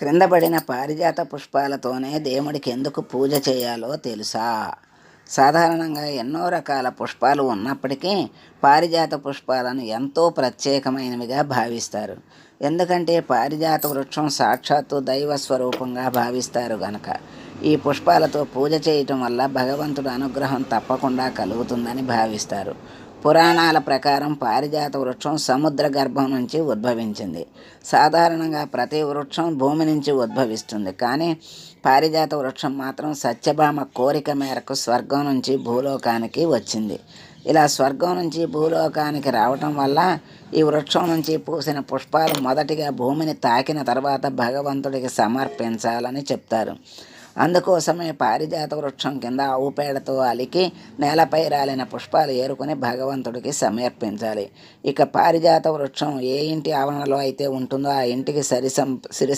క్రిందపడిన పారిజాత పుష్పాలతోనే దేవుడికి ఎందుకు పూజ చేయాలో తెలుసా? సాధారణంగా ఎన్నో రకాల పుష్పాలు ఉన్నప్పటికీ పారిజాత పుష్పాలను ఎంతో ప్రత్యేకమైనవిగా భావిస్తారు. ఎందుకంటే పారిజాత వృక్షం సాక్షాత్తు దైవ స్వరూపంగా భావిస్తారు గనక. ఈ పుష్పాలతో పూజ చేయటం వల్ల భగవంతుడు అనుగ్రహం తప్పకుండా కలుగుతుందని భావిస్తారు. పురాణాల ప్రకారం పారిజాత వృక్షం సముద్ర గర్భం నుంచి ఉద్భవించింది. సాధారణంగా ప్రతి వృక్షం భూమి నుంచి ఉద్భవిస్తుంది. కానీ పారిజాత వృక్షం మాత్రం సత్యభామ కోరిక మేరకు స్వర్గం నుంచి భూలోకానికి వచ్చింది. ఇలా స్వర్గం నుంచి భూలోకానికి రావటం వల్ల ఈ వృక్షం నుంచి పూసిన పుష్పాలు మొదటిగా భూమిని తాకిన తర్వాత భగవంతుడికి సమర్పించాలని చెప్తారు. అందుకోసమే పారిజాత వృక్షం కింద ఆవు పేడతో అలికి నేలపై రాలిన పుష్పాలు ఏరుకొని భగవంతుడికి సమర్పించాలి. ఇక పారిజాత వృక్షం ఏ ఇంటి ఆవరణలో అయితే ఉంటుందో ఆ ఇంటికి సరి సం సిరి